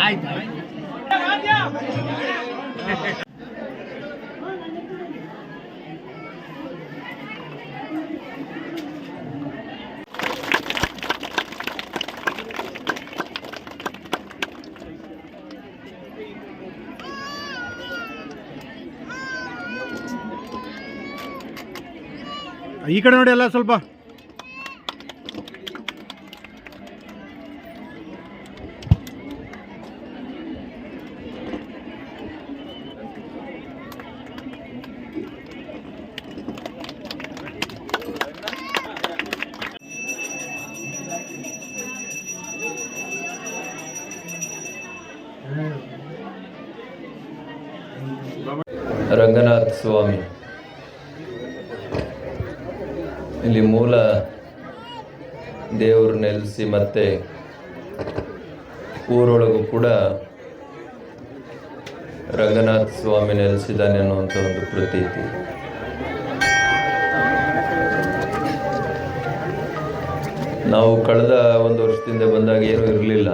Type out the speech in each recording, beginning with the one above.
ಆಯ್ತು. ಈ ಕಡೆ ನೋಡಿ ಎಲ್ಲ ಸ್ವಲ್ಪ ರಂಗನಾಥ ಸ್ವಾಮಿ. ಇಲ್ಲಿ ಮೂಲ ದೇವರು ನೆಲೆಸಿ ಮತ್ತೆ ಊರೊಳಗೂ ಕೂಡ ರಂಗನಾಥ ಸ್ವಾಮಿ ನೆಲೆಸಿದ್ದಾನೆ ಅನ್ನುವಂಥ ಒಂದು ಪ್ರತೀತಿ. ನಾವು ಕಳೆದ ಒಂದು ವರ್ಷದಿಂದ ಬಂದಾಗ ಏನೂ ಇರಲಿಲ್ಲ.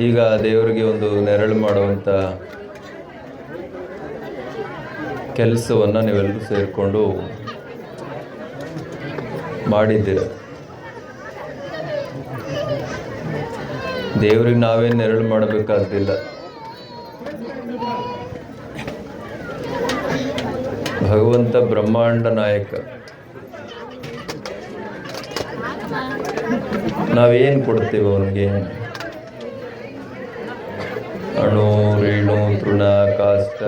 ಈಗ ದೇವರಿಗೆ ಒಂದು ನೆರಳು ಮಾಡುವಂಥ ಕೆಲಸವನ್ನು ನೀವೆಲ್ಲರೂ ಸೇರಿಕೊಂಡು ಮಾಡಿದ್ದೀರ. ದೇವ್ರಿಗೆ ನಾವೇನು ನೆರಳು ಮಾಡಬೇಕಾದಿಲ್ಲ ಭಗವಂತ ಬ್ರಹ್ಮಾಂಡ ನಾಯಕ. ನಾವೇನು ಕೊಡ್ತೇವೆ ಅವನಿಗೆ? ಅಣು ರೇಣು ತೃಣ ಕಾಷ್ಟ.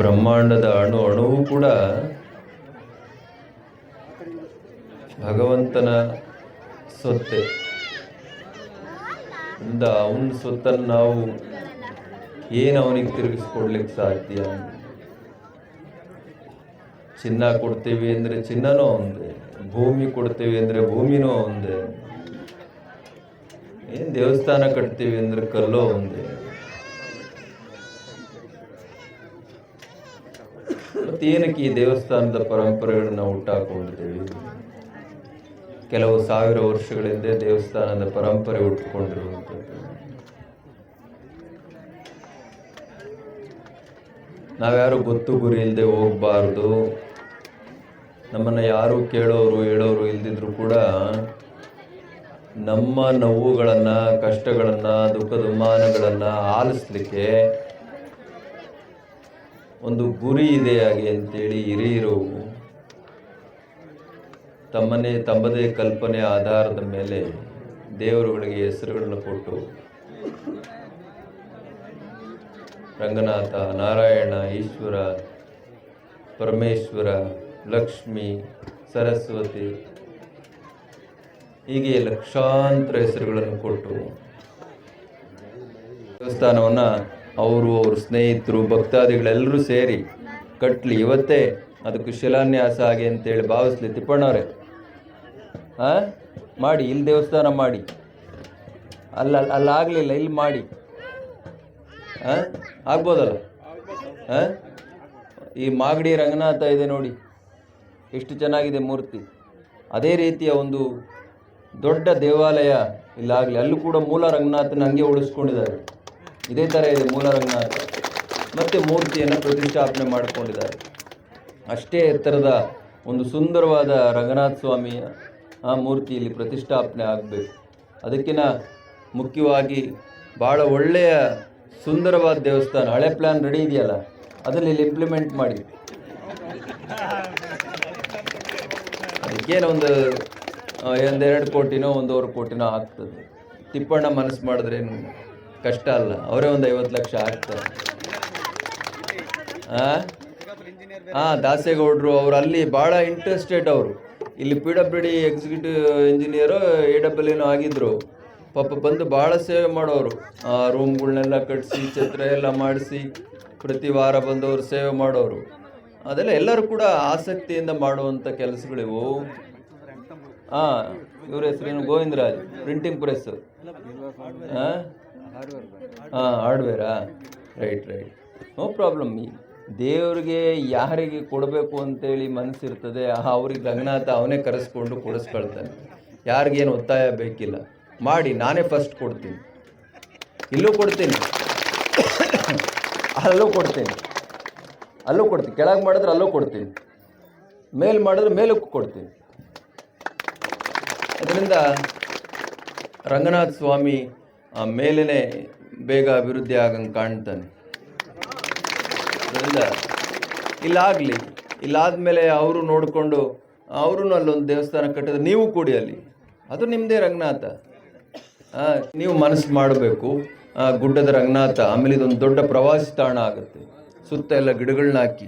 ಬ್ರಹ್ಮಾಂಡದ ಅಣು ಅಣುವು ಕೂಡ ಭಗವಂತನ ಸೊತ್ತೆ. ಇಂದ ಅವನ ಸೊತ್ತನ್ನು ನಾವು ಏನು ಅವನಿಗೆ ತಿರುಗಿಸ್ಕೊಡ್ಲಿಕ್ಕೆ ಸಾಧ್ಯ? ಚಿನ್ನ ಕೊಡ್ತೀವಿ ಅಂದರೆ ಚಿನ್ನನೂ ಒಂದೇ, ಭೂಮಿ ಕೊಡ್ತೀವಿ ಅಂದರೆ ಭೂಮಿನೂ ಒಂದೇ, ಏನು ದೇವಸ್ಥಾನ ಕಟ್ತೀವಿ ಅಂದರೆ ಕಲ್ಲೋ ಒಂದೇ. ಮತ್ತೇನಕ್ಕೆ ಈ ದೇವಸ್ಥಾನದ ಪರಂಪರೆಗಳನ್ನ ಹುಟ್ಟಾಕೊಂಡಿದ್ದೀವಿ ಕೆಲವು ಸಾವಿರ ವರ್ಷಗಳಿಂದ ದೇವಸ್ಥಾನದ ಪರಂಪರೆ ಹುಟ್ಟುಕೊಂಡಿರುವಂಥದ್ದು ನಾವ್ಯಾರು ಗೊತ್ತು ಗುರಿ ಇಲ್ಲದೆ ಹೋಗಬಾರ್ದು. ನಮ್ಮನ್ನು ಯಾರು ಕೇಳೋರು, ಹೇಳೋರು ಇಲ್ದಿದ್ರು ಕೂಡ ನಮ್ಮ ನೋವುಗಳನ್ನು, ಕಷ್ಟಗಳನ್ನು, ದುಃಖ ದುಮ್ಮಾನಗಳನ್ನು ಆಲಿಸ್ಲಿಕ್ಕೆ ಒಂದು ಗುರಿ ಇದೆ ಹಾಗೆ ಅಂತೇಳಿ ಹಿರಿಯರು ತಮ್ಮನೇ ತಮ್ಮದೇ ಕಲ್ಪನೆ ಆಧಾರದ ಮೇಲೆ ದೇವರುಗಳಿಗೆ ಹೆಸರುಗಳನ್ನು ಕೊಟ್ಟು ರಂಗನಾಥ, ನಾರಾಯಣ, ಈಶ್ವರ, ಪರಮೇಶ್ವರ, ಲಕ್ಷ್ಮಿ, ಸರಸ್ವತಿ ಹೀಗೆ ಲಕ್ಷಾಂತರ ಹೆಸರುಗಳನ್ನು ಕೊಟ್ಟು ದೇವಸ್ಥಾನವನ್ನು ಅವರು, ಅವ್ರ ಸ್ನೇಹಿತರು, ಭಕ್ತಾದಿಗಳೆಲ್ಲರೂ ಸೇರಿ ಕಟ್ಟಲಿ ಇವತ್ತೇ ಅದಕ್ಕೆ ಶಿಲಾನ್ಯಾಸ ಆಗಿ ಅಂತೇಳಿ ಭಾವಿಸ್ಲಿ, ತಿಪ್ಪಣ್ಣವ್ರೆ. ಹಾಂ ಮಾಡಿ, ಇಲ್ಲಿ ದೇವಸ್ಥಾನ ಮಾಡಿ. ಅಲ್ಲ ಆಗಲಿಲ್ಲ, ಇಲ್ಲಿ ಮಾಡಿ. ಹಾಂ ಆಗ್ಬೋದಲ್ಲ? ಹಾಂ ಈ ಮಾಗಡಿ ರಂಗನಾಥ ಇದೆ ನೋಡಿ. ಎಷ್ಟು ಚೆನ್ನಾಗಿದೆ ಮೂರ್ತಿ. ಅದೇ ರೀತಿಯ ಒಂದು ದೊಡ್ಡ ದೇವಾಲಯ ಇಲ್ಲಾಗಲಿ ಅಲ್ಲೂ ಕೂಡ ಮೂಲ ರಂಗನಾಥನ ಹಂಗೆ ಉಳಿಸ್ಕೊಂಡಿದ್ದಾರೆ ಇದೇ ಥರ ಇದೆ ಮೂಲ ರಂಗನಾಥ ಮತ್ತು ಮೂರ್ತಿಯನ್ನು ಪ್ರತಿಷ್ಠಾಪನೆ ಮಾಡಿಕೊಂಡಿದ್ದಾರೆ. ಅಷ್ಟೇ ಎತ್ತರದ ಒಂದು ಸುಂದರವಾದ ರಂಗನಾಥ ಸ್ವಾಮಿಯ ಆ ಮೂರ್ತಿ ಇಲ್ಲಿ ಪ್ರತಿಷ್ಠಾಪನೆ ಆಗಬೇಕು. ಅದಕ್ಕಿಂತ ಮುಖ್ಯವಾಗಿ ಭಾಳ ಒಳ್ಳೆಯ ಸುಂದರವಾದ ದೇವಸ್ಥಾನ, ಹಳೆ ಪ್ಲ್ಯಾನ್ ರೆಡಿ ಇದೆಯಲ್ಲ ಅದನ್ನು ಇಲ್ಲಿ ಇಂಪ್ಲಿಮೆಂಟ್ ಮಾಡಿ. ಅದಕ್ಕೇನೋ ಒಂದು ಒಂದೆರಡು ಕೋಟಿನೋ ಒಂದೂವರೆ ಕೋಟಿನೋ ಆಗ್ತದೆ. ತಿಪ್ಪಣ್ಣ ಮನಸ್ಸು ಮಾಡಿದ್ರೇನು ಕಷ್ಟ ಅಲ್ಲ. ಅವರೇ ಒಂದು ಐವತ್ತು ಲಕ್ಷ ಆಗ್ತಾರೆ ಹಾಂ ದಾಸೇಗೌಡರು ಅವರು ಅಲ್ಲಿ ಭಾಳ ಇಂಟ್ರೆಸ್ಟೆಡ್ ಅವರು. ಇಲ್ಲಿ P W D executive engineer A W ಏನೋ ಆಗಿದ್ರು. ಪಾಪ ಬಂದು ಭಾಳ ಸೇವೆ ಮಾಡೋರು. ಆ ರೂಮ್ಗಳನ್ನೆಲ್ಲ ಕಟ್ಟಿಸಿ ಛತ್ರ ಎಲ್ಲ ಮಾಡಿಸಿ, ಪ್ರತಿ ವಾರ ಬಂದವರು ಸೇವೆ ಮಾಡೋರು. ಅದೆಲ್ಲ ಎಲ್ಲರೂ ಕೂಡ ಆಸಕ್ತಿಯಿಂದ ಮಾಡುವಂಥ ಕೆಲಸಗಳಿವು. ಹಾಂ ಇವ್ರ ಹೆಸರೇನು ಗೋವಿಂದರಾಜ್ ಪ್ರಿಂಟಿಂಗ್ ಪ್ರೆಸ್ ಹಾಂ ಹಾಂ ಹಾರ್ಡ್ವೇರಾ ರೈಟ್ ರೈಟ್ ನೋ ಪ್ರಾಬ್ಲಮ್ ದೇವ್ರಿಗೆ ಯಾರಿಗೆ ಕೊಡಬೇಕು ಅಂತೇಳಿ ಮನಸ್ಸಿರ್ತದೆ ಅವ್ರಿಗೆ ರಂಗನಾಥ ಅವನೇ ಕರೆಸ್ಕೊಂಡು ಕೊಡಿಸ್ಕೊಳ್ತಾನೆ. ಯಾರಿಗೇನು ಒತ್ತಾಯ ಬೇಕಿಲ್ಲ. ಮಾಡಿ, ನಾನೇ ಫಸ್ಟ್ ಕೊಡ್ತೀನಿ. ಇಲ್ಲೂ ಕೊಡ್ತೀನಿ. ಅಲ್ಲೂ ಕೊಡ್ತೀನಿ. ಅಲ್ಲೂ ಕೊಡ್ತೀನಿ. ಕೆಳಗೆ ಮಾಡಿದ್ರೆ ಅಲ್ಲೂ ಕೊಡ್ತೀನಿ. ಮೇಲ್ ಮಾಡಿದ್ರೆ ಮೇಲಕ್ಕೂ ಕೊಡ್ತೀನಿ. ಅದರಿಂದ ರಂಗನಾಥ ಸ್ವಾಮಿ ಮೇಲೇ ಬೇಗ ಅಭಿವೃದ್ಧಿ ಆಗಂಗೆ ಕಾಣ್ತಾನೆ. ಅದರಿಂದ ಇಲ್ಲಾಗಲಿ ಇಲ್ಲಾದ್ಮೇಲೆ ಅವರು ನೋಡಿಕೊಂಡು ಅವರು ಅಲ್ಲೊಂದು ದೇವಸ್ಥಾನ ಕಟ್ಟಿದ್ರೆ ನೀವು ಕೂಡಿ ಅಲ್ಲಿ. ಅದು ನಿಮ್ಮದೇ ರಂಗನಾಥ. ಆ, ನೀವು ಮನಸ್ಸು ಮಾಡಬೇಕು. ಗುಡ್ಡದ ರಂಗನಾಥ ಆಮೇಲೆ ಇದೊಂದು ದೊಡ್ಡ ಪ್ರವಾಸಿ ತಾಣ ಆಗುತ್ತೆ. ಸುತ್ತ ಎಲ್ಲ ಗಿಡಗಳನ್ನ ಹಾಕಿ.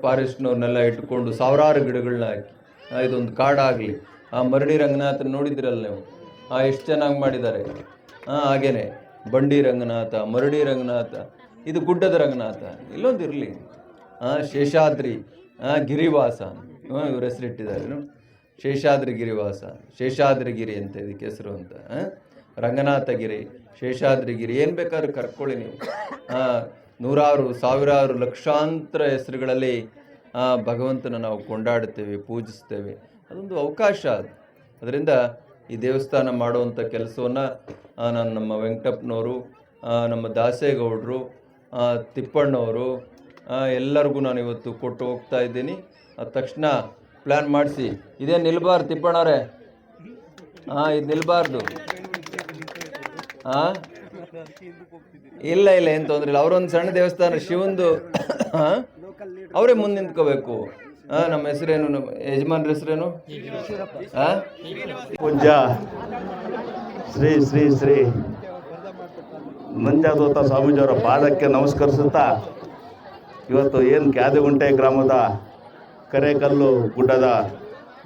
ಫಾರೆಸ್ಟ್ನವ್ರನ್ನೆಲ್ಲ ಇಟ್ಕೊಂಡು ಸಾವಿರಾರು ಗಿಡಗಳನ್ನ ಹಾಕಿ. ಆ, ಇದೊಂದು ಕಾಡಾಗಲಿ. ಆ ಮರಡಿ ರಂಗನಾಥನ ನೋಡಿದಿರಲ್ಲ ನೀವು? ಆ ಎಷ್ಟು ಚೆನ್ನಾಗಿ ಮಾಡಿದ್ದಾರೆ ಹಾಗೇನೆ. ಬಂಡಿ ರಂಗನಾಥ, ಮರಡಿ ರಂಗನಾಥ, ಇದು ಗುಡ್ಡದ ರಂಗನಾಥ, ಇಲ್ಲೊಂದು ಇರಲಿ. ಹಾಂ ಶೇಷಾದ್ರಿ ಗಿರಿವಾಸ. ಇವ್ರ ಹೆಸರಿಟ್ಟಿದ್ದಾರೆ. ಶೇಷಾದ್ರಿ ಗಿರಿವಾಸ, ಶೇಷಾದ್ರಿಗಿರಿ ಅಂತ ಇದಕ್ಕೆ ಹೆಸರು ಅಂತ? ರಂಗನಾಥಗಿರಿ, ಶೇಷಾದ್ರಿಗಿರಿ. ಏನು ಬೇಕಾದ್ರೂ ಕರ್ಕೊಳ್ಳಿ ನೀವು. ನೂರಾರು, ಸಾವಿರಾರು ಲಕ್ಷಾಂತರ ಹೆಸರುಗಳಲ್ಲಿ ಭಗವಂತನ ನಾವು ಕೊಂಡಾಡ್ತೇವೆ ಪೂಜಿಸ್ತೇವೆ. ಅದೊಂದು ಅವಕಾಶ ಅದು. ಅದರಿಂದ ಈ ದೇವಸ್ಥಾನ ಮಾಡುವಂಥ ಕೆಲಸವನ್ನು ನಾನು ನಮ್ಮ ವೆಂಕಟಪ್ಪನವರು ನಮ್ಮ ದಾಸೇಗೌಡರು ತಿಪ್ಪಣ್ಣವರು ಎಲ್ಲರಿಗೂ ನಾನು ಇವತ್ತು ಕೊಟ್ಟು ಹೋಗ್ತಾ ಇದ್ದೀನಿ. ಅದ ತಕ್ಷಣ ಪ್ಲ್ಯಾನ್ ಮಾಡಿಸಿ. ಇದೇ ನಿಲ್ಬಾರ್ದು ತಿಪ್ಪಣ್ಣವ್ರೆ. ಹಾಂ ಇದು ನಿಲ್ಬಾರ್ದು. ಹಾಂ ಇಲ್ಲ ಇಲ್ಲ, ಏನು ತೊಂದರೆ ಇಲ್ಲ. ಅವರೊಂದು ಸಣ್ಣ ದೇವಸ್ಥಾನ ಶಿವಂದು ಹಾಂ ಅವರೇ ಮುಂದೆ ನಿಂತ್ಕೋಬೇಕು. ನಮ್ಮ ಹೆಸರೇನು? ನಮ್ಮ ಯಜಮಾನ್ರ ಹೆಸರೇನು? ಹಾಂ ಶ್ರೀ ಶ್ರೀ ಶ್ರೀ. ನಂಜಾದೋತ ಸ್ವಾಮೀಜಿಯವರ ಪಾದಕ್ಕೆ ನಮಸ್ಕರಿಸುತ್ತಾ, ಇವತ್ತು ಏನು ಕ್ಯಾದಗುಂಟೆ ಗ್ರಾಮದ ಕರೇಕಲ್ಲು ಗುಡ್ಡದ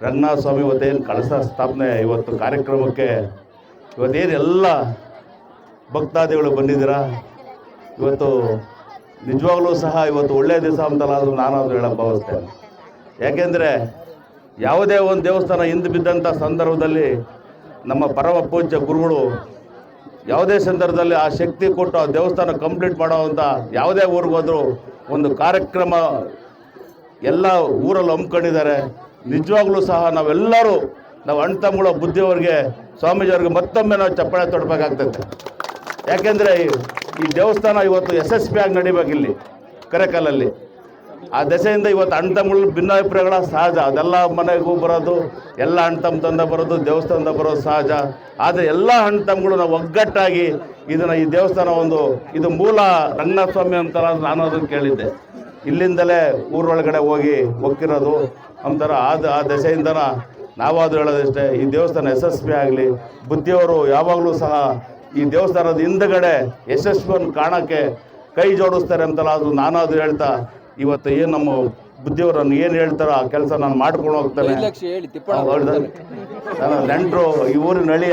ರಂಗನಾಥ ಸ್ವಾಮಿ ಇವತ್ತೇನು ಕಳಸ ಸ್ಥಾಪನೆ ಇವತ್ತು ಕಾರ್ಯಕ್ರಮಕ್ಕೆ ಇವತ್ತೇನು ಎಲ್ಲ ಭಕ್ತಾದಿಗಳು ಬಂದಿದ್ದೀರಾ? ಇವತ್ತು ನಿಜವಾಗ್ಲೂ ಸಹ ಇವತ್ತು ಒಳ್ಳೆಯ ದಿವಸ ನಾನು ನಾನಾದರೂ ಹೇಳಕ್ಕೆ ಭಾವಿಸ್ತೇನೆ. ಯಾಕೆಂದರೆ ಯಾವುದೇ ಒಂದು ದೇವಸ್ಥಾನ ಹಿಂದೆ ಬಿದ್ದಂಥ ಸಂದರ್ಭದಲ್ಲಿ ನಮ್ಮ ಪರಮ ಪೂಜ್ಯ ಗುರುಗಳು ಯಾವುದೇ ಸಂದರ್ಭದಲ್ಲಿ ಆ ಶಕ್ತಿ ಕೊಟ್ಟು ಆ ದೇವಸ್ಥಾನ ಕಂಪ್ಲೀಟ್ ಮಾಡೋವಂಥ ಯಾವುದೇ ಊರಿಗೆ ಹೋದರೂ ಒಂದು ಕಾರ್ಯಕ್ರಮ ಎಲ್ಲ ಊರಲ್ಲಿ ಹಮ್ಮಿಕೊಂಡಿದ್ದಾರೆ. ನಿಜವಾಗ್ಲೂ ಸಹ ನಾವೆಲ್ಲರೂ ನಾವು ಅಣ್ಣ ತಮ್ಮಗಳ ಬುದ್ಧಿಯವ್ರಿಗೆ, ಸ್ವಾಮೀಜಿಯವ್ರಿಗೆ ಮತ್ತೊಮ್ಮೆ ನಾವು ಚಪ್ಪಾಳೆ ತೊಡಬೇಕಾಗ್ತದೆ ಯಾಕೆಂದರೆ ಈ ದೇವಸ್ಥಾನ ಇವತ್ತು ಯಶಸ್ವಿಯಾಗಿ ನಡಿಬೇಕು ಇಲ್ಲಿ ಆ ದೆಸೆಯಿಂದ ಇವತ್ತು ಅಣ್ಣ ತಮ್ಮಗಳು ಭಿನ್ನಾಭಿಪ್ರಾಯಗಳ ಸಹಜ. ಅದೆಲ್ಲ ಮನೆಗೂ ಬರೋದು, ಎಲ್ಲ ಅಣ್ಣ ತಮ್ಮ ತಂದ ಬರೋದು, ದೇವಸ್ಥಾನದ ಬರೋದು ಸಹಜ. ಆದರೆ ಎಲ್ಲ ಅಣ್ಣ ತಮ್ಮಗಳು ನಾವು ಒಗ್ಗಟ್ಟಾಗಿ ಇದನ್ನು ಈ ದೇವಸ್ಥಾನ ಒಂದು, ಇದು ಮೂಲ ರಂಗನಾಥ ಸ್ವಾಮಿ ಅಂತ ನಾನು ಅದನ್ನು ಕೇಳಿದ್ದೆ. ಇಲ್ಲಿಂದಲೇ ಊರೊಳಗಡೆ ಹೋಗಿ ಒಕ್ಕಿರೋದು ಅಂತಾರ ಆದ, ಆ ದೆಸೆಯಿಂದನ ನಾವಾದರೂ ಹೇಳೋದಿಷ್ಟೇ ಈ ದೇವಸ್ಥಾನ ಯಶಸ್ವಿ ಆಗಲಿ. ಬುದ್ಧಿಯವರು ಯಾವಾಗಲೂ ಸಹ ಈ ದೇವಸ್ಥಾನದ ಹಿಂದಗಡೆ ಯಶಸ್ವಿಯನ್ನು ಕಾಣೋಕ್ಕೆ ಕೈ ಜೋಡಿಸ್ತಾರೆ ಅಂತಲ್ಲ ಅದು ನಾನಾದರೂ ಹೇಳ್ತಾ ಇವತ್ತು ಏನು ನಮ್ಮ ಬುದ್ಧಿಯವರು ಏನು ಹೇಳ್ತಾರೋ ಆ ಕೆಲಸ ನಾನು ಮಾಡ್ಕೊಂಡು ಹೋಗ್ತಾನೆ. ನೆಂಟರು ಈ ಊರಿನ ಹಳ್ಳಿ